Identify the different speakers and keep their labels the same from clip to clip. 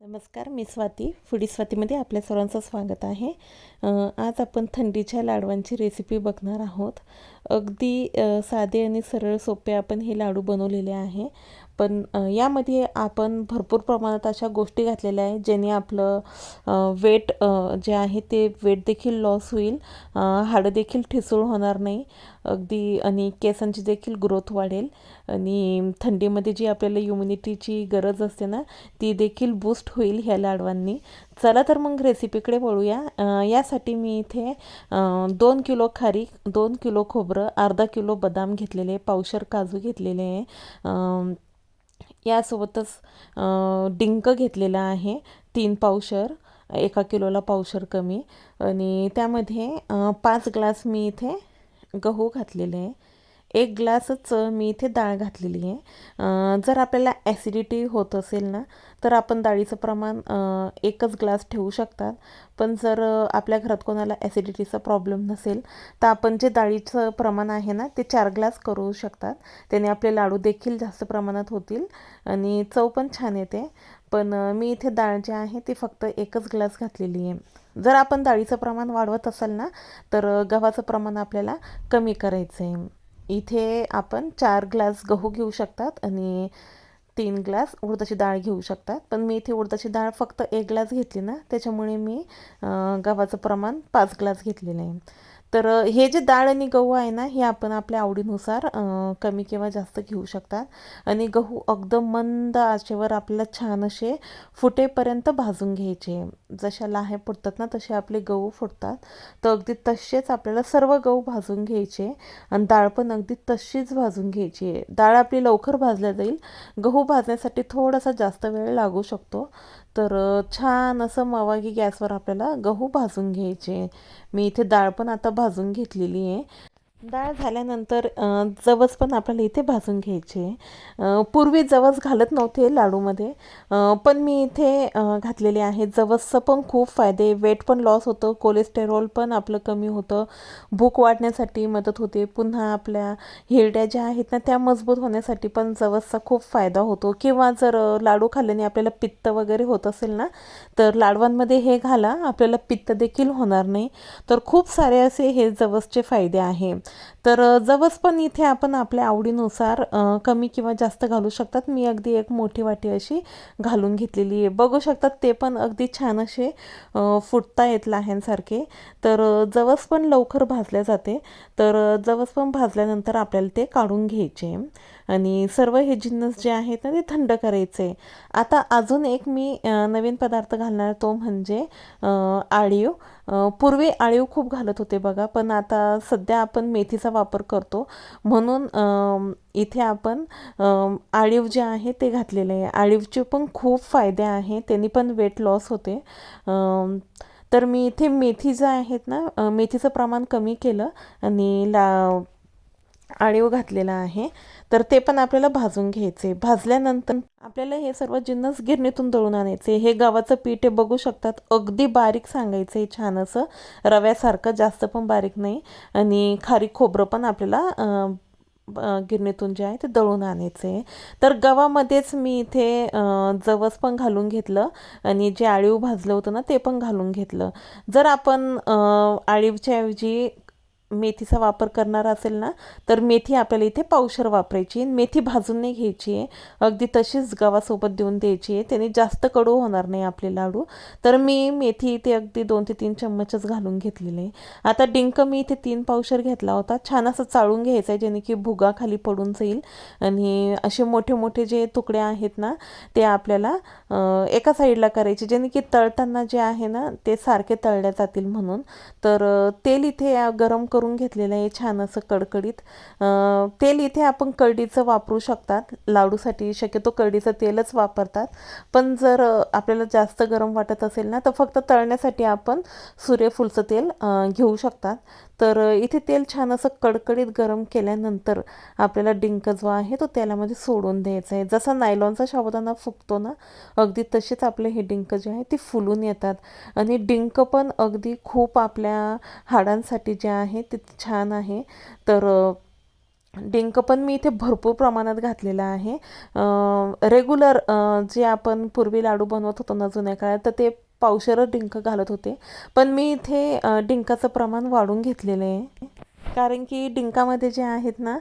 Speaker 1: नमस्कार मी स्वाती. फुडी स्वातीमध्ये आपल्या सर्वांचं स्वागत आहे. आज आपण थंडीच्या लाडवांची रेसिपी बघणार आहोत. अगदी साधे आणि सरळ सोपे आपण हे लाडू बनवलेले आहे. पण यामध्ये आपण भरपूर प्रमाणात अशा गोष्टी घातलेल्या आहे ज्याने आपलं वेट जे आहे ते वेट देखील लॉस होईल. हाडं देखील ठिसूळ होणार नाही. अगदी आणि केसांची देखील ग्रोथ वाढेल. आणि थंडीमध्ये जी आपल्याला इम्युनिटीची गरज असते ना ती देखील बूस्ट होईल ह्या लाडवांनी. चला तर मग रेसिपीकडे वळूया. यासाठी मी इथे दोन किलो खारीक दोन किलो खोबरं अर्धा किलो बदाम घेतलेले पावशर काजू घेतलेले आहे. यासोबतच डिंक घेतलेला आहे. तीन पावशर एका किलोला पावशर कमी. आणि त्यामध्ये पाच ग्लास मी इथे गहू घातलेले आहे. एक ग्लासच मी इथे डाळ घातलेली आहे. जर आपल्याला ॲसिडिटी होत असेल ना तर आपण डाळीचं प्रमाण एकच ग्लास ठेवू शकतात. पण जर आपल्या घरात कोणाला ॲसिडिटीचा प्रॉब्लेम नसेल तर आपण जे डाळीचं प्रमाण आहे ना ते चार ग्लास करू शकतात. त्याने आपले लाडू देखील जास्त प्रमाणात होतील आणि चव पण छान येते. पण मी इथे डाळ जी आहे ती फक्त एकच ग्लास घातलेली आहे. जर आपण डाळीचं प्रमाण वाढवत असाल ना तर गव्हाचं प्रमाण आपल्याला कमी करायचं आहे इथे आपण चार ग्लास गहू घेऊ शकतात आणि तीन ग्लास उडदाची डाळ घेऊ शकतात. पण मी इथे उडदाची डाळ फक्त एक ग्लास घेतली ना त्याच्यामुळे मी गव्हाचं प्रमाण पाच ग्लास घेतलेलं आहे. तर हे जे डाळ आणि गहू आहे ना हे आपण आपल्या आवडीनुसार कमी किंवा जास्त घेऊ शकतात आणि गहू अगदम मंद आचेवर आपल्याला छान असे फुटेपर्यंत भाजून घ्यायचे. जशा लाह्या फुटतात ना तसे आपले गहू फुटतात. तर अगदी तसेच आपल्याला सर्व गहू भाजून घ्यायचे आणि डाळ पण अगदी तशीच भाजून घ्यायची. आहे डाळ आपली लवकर भाजल्या जाईल. गहू भाजण्यासाठी थोडासा जास्त वेळ लागू शकतो. तर छान असं मवागी गॅसवर आपल्याला गहू भाजून घ्यायचे. मी इथे डाळ पण आता भाजून घेतलेली आहे. डाळ झाल्यानंतर जवस पण आपल्याला इथे भाजून घ्यायचे. पूर्वी जवस घालत नव्हते लाडूमध्ये पण मी इथे घातलेले आहे जवसचं पण खूप फायदे वेट पण लॉस होतं कोलेस्टेरॉल पण आपलं कमी होतं भूक वाढण्यासाठी मदत होते. पुन्हा आपल्या हिरड्या ज्या आहेत ना त्या मजबूत होण्यासाठी पण जवसचा खूप फायदा होतो. किंवा जर लाडू खाल्ल्याने आपल्याला पित्त वगैरे होत असेल ना तर लाडवांमध्ये हे घाला. आपल्याला पित्त देखील होणार नाही. तर खूप सारे असे हे जवसचे फायदे आहे. तर जवस पण इथे आपण आपल्या आवडीनुसार कमी किंवा जास्त घालू शकतात. मी अगदी एक मोठी वाटी अशी घालून घेतलेली आहे. बघू शकतात ते पण अगदी छान असे फुटता येत लाह्यांसारखे. तर जवस पण लवकर भाजले जाते. तर जवस पण भाजल्यानंतर आपल्याला ते काढून घ्यायचे. आणि सर्व हे जिन्नस जे आहेत ना ते थंड करायचे. आता अजून एक मी नवीन पदार्थ घालणार तो म्हणजे आळीव. पूर्वी आळीव खूप घालत होते बघा पण आता सध्या आपण मेथीचा वापर करतो. म्हणून इथे आपण आळीव जे आहे ते घातलेले आहे. आळीवचे पण खूप फायदे आहे. त्यांनी पण वेट लॉस होते. तर मी इथे मेथी जे आहेत ना मेथीचं प्रमाण कमी केलं आणि ला आळीव घातलेला आहे. तर ते पण आपल्याला भाजून घ्यायचे. भाजल्यानंतर आपल्याला हे सर्व जिन्नस गिरणीतून दळून आणायचे. हे गव्हाचं पीठ हे बघू शकतात. अगदी बारीक सांगायचं आहे छान असं रव्यासारखं जास्त पण बारीक नाही. आणि खारी खोबरं पण आपल्याला गिरणीतून जे आहे ते दळून आणायचे. तर गव्हामध्येच मी इथे जवस पण घालून घेतलं. आणि जे आळीव भाजलं होतं ना ते पण घालून घेतलं. जर आपण आळीवच्या ऐवजी मेथीचा वापर करणार असेल ना तर मेथी आपल्याला इथे पावशर वापरायची मेथी भाजून नाही घ्यायची आहे. अगदी तशीच गव्हासोबत देऊन द्यायची आहे. त्याने जास्त कडू होणार नाही आपले लाडू. तर मी मेथी इथे अगदी दोन ते तीन चम्मचच घालून घेतलेले आहे. आता डिंक मी इथे तीन पावशर घेतला होता. छान असं चाळून घ्यायचं आहे जेणे की भुगा खाली पडून जाईल. आणि असे मोठे मोठे जे तुकडे आहेत ना ते आपल्याला एका साईडला करायचे. जेणे की तळताना जे आहे ना ते सारखे तळल्या जातील म्हणून. तर तेल इथे गरम करून घेतलेलं आहे छान असं कडकडीत. तेल इथे आपण करडीचं वापरू शकतात. लाडूसाठी शक्यतो करडीचं तेलच वापरतात. पण जर आपल्याला जास्त गरम वाटत असेल ना तर फक्त तळण्यासाठी आपण सूर्यफूलचं तेल घेऊ शकतात. तर इथे तेल छान असं कडकडीत गरम केल्यानंतर आपल्याला डिंक जो आहे तो तेलामध्ये सोडून द्यायचा आहे. जसा नायलॉनचा साबुदाणा फुगतो ना अगदी तसेच आपले हे डिंक जे आहे ते फुलून येतात. आणि डिंक पण अगदी खूप आपल्या हाडांसाठी जे आहे तिथे छान आहे. तर डिंक पण मी इथे भरपूर प्रमाणात घातलेला आहे. रेग्युलर जे आपण पूर्वी लाडू बनवत होतो ना जुन्या काळात तर ते पावशेरच डिंक घालत होते. पण मी इथे डिंकाचं प्रमाण वाढून घेतलेलं आहे. कारण की डिंकामध्ये जे आहेत ना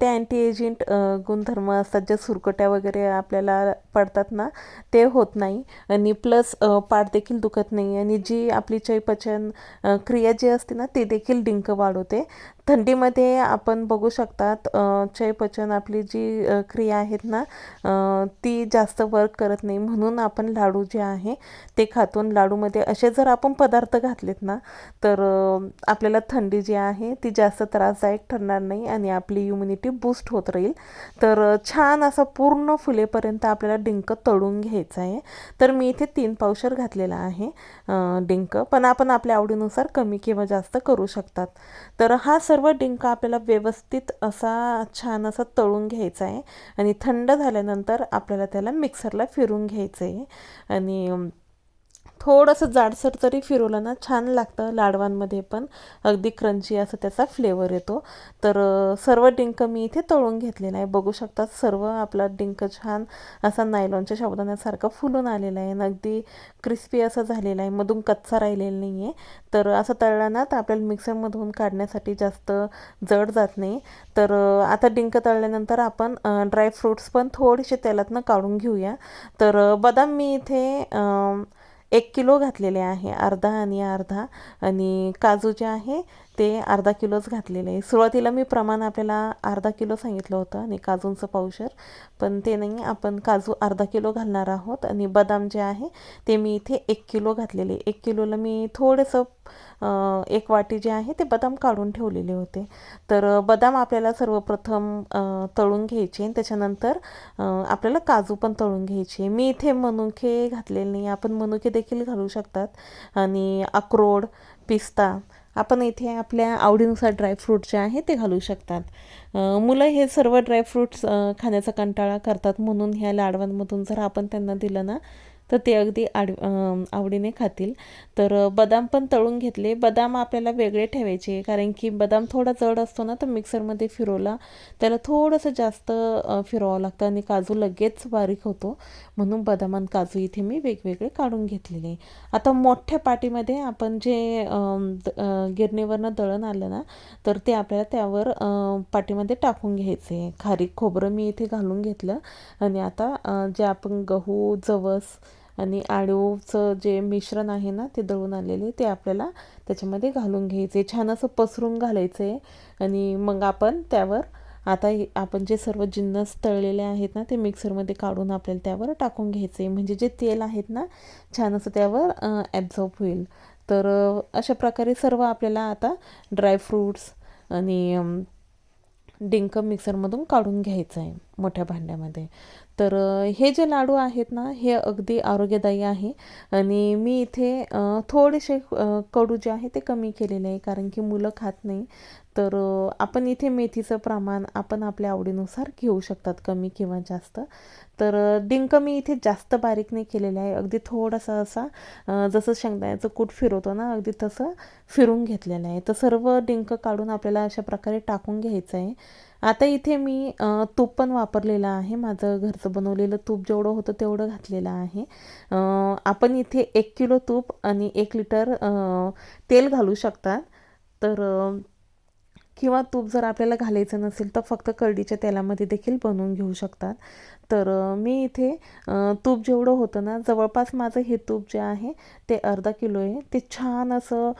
Speaker 1: ते अँटी एजिंट गुणधर्म असतात. ज्या सुरकट्या वगैरे आपल्याला पडतात ना ते होत नाही. आणि प्लस पाठ देखील दुखत नाही. आणि जी आपली चयपचन क्रिया जी असते ना ती देखील डिंक वाढवते. थंडीमध्ये आपण बघू शकतात चयपचन आपली जी क्रिया आहेत ना ती जास्त वर्क करत नाही. म्हणून आपण लाडू जे आहे ते खातून लाडूमध्ये असे जर आपण पदार्थ घातलेत ना तर आपल्याला थंडी जी आहे ती जास्त त्रासदायक ठरणार नाही आणि आपली इम्युनिटी बूस्ट होत राहील. तर छान असा पूर्ण फुलेपर्यंत आपल्याला डिंक तळून घ्यायचं आहे. तर मी इथे तीन पावशर घातलेला आहे डिंक. पण आपण आपल्या आवडीनुसार कमी किंवा जास्त करू शकतात. तर हा सर्व डिंक आपल्याला व्यवस्थित असा छान असा तळून घ्यायचा आहे. आणि थंड झाल्यानंतर आपल्याला त्याला मिक्सरला फिरून घ्यायचं आहे. आणि थोडंसं जाडसर तरी फिरवलं ना छान लागतं लाडवांमध्ये पण. अगदी क्रंची असं त्याचा फ्लेवर येतो. तर सर्व डिंक मी इथे तळून घेतलेला आहे. बघू शकतात सर्व आपला डिंक छान असा नायलॉनच्या साबुदाण्यासारखा फुलून आलेला आहे. आणि अगदी क्रिस्पी असा झालेला आहे. मधून कच्चा राहिलेला नाही आहे तर असं तळला ना तर आपल्याला मिक्सरमधून काढण्यासाठी जास्त जड जात नाही. तर आता डिंक तळल्यानंतर आपण ड्रायफ्रूट्स पण थोडेसे तेलातनं काढून घेऊया. तर बदाम मी इथे एक किलो घातलेले आहे अर्धा आणि अर्धा. आणि काजू जे आहे ते अर्धा किलोच घातलेले आहे. सुरुवातीला मी प्रमाण आपल्याला अर्धा किलो सांगितलं होतं आणि काजूंचं पावशर. पण ते नाही आपण काजू अर्धा किलो घालणार आहोत. आणि बदाम जे आहे ते मी इथे एक किलो घातलेले एक किलोला मी थोडंसं एक वाटी जे आहे ते बदाम काढून ठेवलेले होते. तर बदाम आपल्याला सर्वप्रथम तळून घ्यायचे आणि त्याच्यानंतर आपल्याला काजू पण तळून घ्यायचे. मी इथे मनुके घातलेले नाही. आपण मनुके देखील घालू शकतात. आणि अक्रोड पिस्ता आपण इथे आपल्या आवडीनुसार ड्रायफ्रूट जे आहे ते घालू शकतात. मुलं हे सर्व ड्रायफ्रूट्स खाण्याचा कंटाळा करतात म्हणून ह्या लाडवांमधून जर आपण त्यांना दिलं ना तर ते अगदी आड आवडीने खातील. तर बदाम पण तळून घेतले. बदाम आपल्याला वेगळे ठेवायचे. कारण की बदाम थोडा जड असतो ना तर मिक्सरमध्ये फिरवला त्याला थोडंसं जास्त फिरवावं लागतं आणि काजू लगेच बारीक होतो. म्हणून बदाम आणि काजू इथे मी वेगवेगळे काढून घेतलेले. आता मोठ्या पाटीमध्ये आपण जे गिरणीवरनं दळण आलं ना तर ते आपल्याला त्यावर पाटीमध्ये टाकून घ्यायचे. खारीक खोबरं मी इथे घालून घेतलं. आणि आता जे आपण गहू जवस आणि आळूचं जे मिश्रण आहे ना ते दळून आलेले ते आपल्याला त्याच्यामध्ये घालून घ्यायचे. छान असं पसरून घालायचं आहे आणि मग आपण त्यावर आता आपण जे सर्व जिन्नस तळलेले आहेत ना ते मिक्सरमध्ये काढून आपल्याला त्यावर टाकून घ्यायचे. म्हणजे जे तेल आहेत ना छान असं त्यावर ॲब्झॉर्ब होईल. तर अशा प्रकारे सर्व आपल्याला आता ड्रायफ्रूट्स आणि डिंक मिक्सरमधून काढून घ्यायचं आहे. मोठ्या भांड्यामध्ये. तर हे जे लाडू आहेत ना हे अगदी आरोग्यदायी आहे. आणि मी इथे थोडेसे कडू जे आहे ते कमी केलेले आहे कारण की मुलं खात नाही. तर आपण इथे मेथीचं प्रमाण आपण आपल्या आवडीनुसार घेऊ शकतात कमी किंवा जास्त. तर डिंक मी इथे जास्त बारीक नाही केलेलं आहे. अगदी थोडासा असा जसं शेंगदाण्याचं कूट फिरवतो ना अगदी तसं फिरून घेतलेलं आहे. तर सर्व डिंक काढून आपल्याला अशा प्रकारे टाकून घ्यायचं आहे. आता इथे मी तूप पण वापरलेलं आहे. माझं घरचं बनवलेलं तूप जेवढं होतं तेवढं घातलेलं आहे. आपण इथे एक किलो तूप आणि एक लिटर तेल घालू शकतात तर किंवा तूप जर आपल्याला घालायचं नसेल तर फक्त करडीच्या तेलामध्ये देखील बनवून घेऊ शकतात. तर मी इथे तूप जेवढं होतं ना जवळपास माझं हे तूप जे आहे ते अर्धा किलो आहे. ते छान असं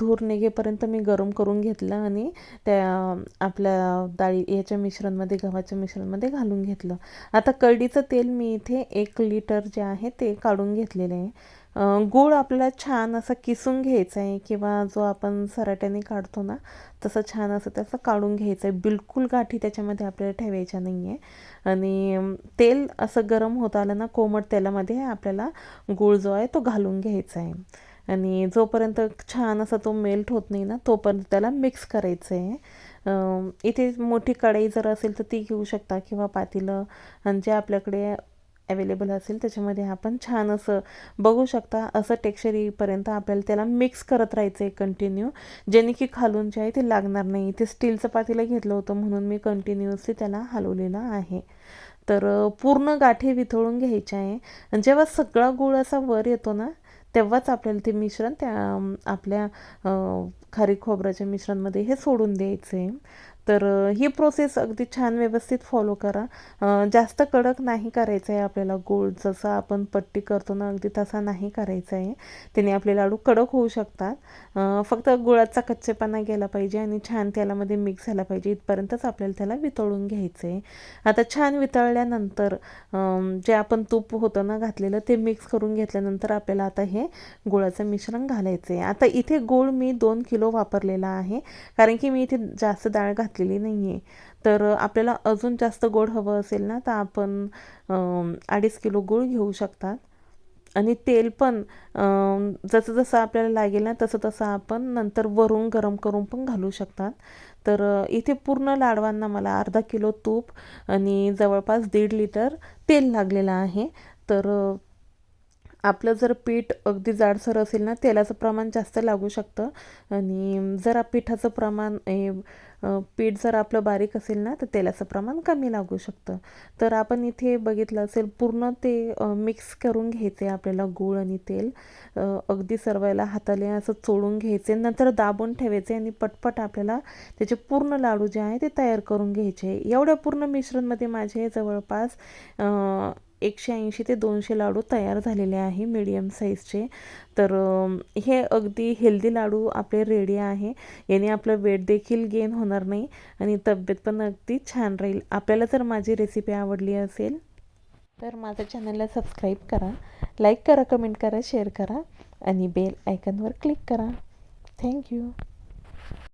Speaker 1: धूर निघेपर्यंत मी गरम करून घेतलं आणि त्या आपल्या डाळी याच्या मिश्रणमध्ये गव्हाच्या मिश्रणमध्ये घालून घेतलं. आता करडीचं तेल मी इथे एक लिटर जे आहे ते काढून घेतलेलं आहे. गूळ आपल्याला छान असा किसून घ्यायचा आहे किंवा जो आपण सराट्याने काढतो ना तसं छान असं त्याचं काढून घ्यायचं आहे बिलकुल गाठी त्याच्यामध्ये आपल्याला ठेवायच्या नाही आहे आणि तेल असं गरम होत आलं ना कोमट तेलामध्ये आपल्याला गूळ जो आहे तो घालून घ्यायचा आहे आणि जोपर्यंत छान असा तो मेल्ट होत नाही ना तोपर्यंत त्याला मिक्स करायचं आहे इथे मोठी कढई जर असेल तर ती घेऊ शकता किंवा पातेलं. आणि जे आपल्याकडे अवेलेबल असेल त्याच्यामध्ये आपण छान असं बघू शकता असं टेक्स्चर येईपर्यंत आपल्याला त्याला मिक्स करत राहायचं आहे कंटिन्यू जेणे की खालून जे आहे ते लागणार नाही. ते स्टीलचं पातेलं घेतलं होतं म्हणून मी कंटिन्युअसली त्याला हलवलेलं आहे. तर पूर्ण गाठी वितळून घ्यायचे आहे. जेव्हा सगळा गूळ असा वर येतो ना तेव्हाच आपल्याला ते मिश्रण त्या आपल्या खारी खोबऱ्याच्या मिश्रणमध्ये हे सोडून द्यायचं आहे तर ही प्रोसेस अगदी छान व्यवस्थित फॉलो करा. जास्त कडक नाही करायचं आहे आपल्याला गूळ जसं आपण पट्टी करतो ना अगदी तसा नाही करायचा आहे त्याने आपले लाडू कडक होऊ शकतात. फक्त गुळाचा कच्चेपणा गेला पाहिजे आणि छान त्यालामध्ये मिक्स झाला पाहिजे. इथपर्यंतच आपल्याला त्याला वितळून घ्यायचं आहे आता छान वितळल्यानंतर जे आपण तूप होतं ना घातलेलं ते मिक्स करून घेतल्यानंतर आपल्याला आता हे गुळाचं मिश्रण घालायचं आहे आता इथे गूळ मी दोन किलो वापरलेला आहे. कारण की मी इथे जास्त डाळ घातलेली नाही आहे तर आपल्याला अजून जास्त गोड हवं असेल ना तर आपण अडीच किलो गूळ घेऊ शकतात. आणि तेल पण जसं जसं आपल्याला लागेल ना तसं तसं आपण नंतर वरून गरम करून पण घालू शकतात. तर इथे पूर्ण लाडवांना मला अर्धा किलो तूप आणि जवळपास दीड लिटर तेल लागलेलं आहे. तर आपलं जर पीठ अगदी जाडसर असेल ना तेलाचं प्रमाण जास्त लागू शकतं. आणि जर पिठाचं प्रमाण हे पीठ जर आपलं बारीक असेल ना तर तेलाचं प्रमाण कमी लागू शकतं. तर आपण इथे बघितलं असेल पूर्ण ते मिक्स करून घ्यायचे आपल्याला गूळ आणि तेल. अगदी सर्वायला हाताने असं चोळून घ्यायचे नंतर दाबून ठेवायचे आणि पटपट आपल्याला त्याचे पूर्ण लाडू जे आहे ते तयार करून घ्यायचे. एवढ्या पूर्ण मिश्रणमध्ये माझे जवळपास एकशे ऐंशी ते दोनशे लाडू तयार झालेले आहे मीडियम साईजचे तर हे अगदी हेल्दी लाडू आपले रेडी आहे. याने आपलं वेट देखील गेन होणार नाही आणि तब्येत पण अगदी छान राहील. आपल्याला जर माझी रेसिपी आवडली असेल तर माझ्या चॅनलला सबस्क्राईब करा लाईक करा कमेंट करा शेअर करा आणि बेल आयकनवर क्लिक करा. Thank you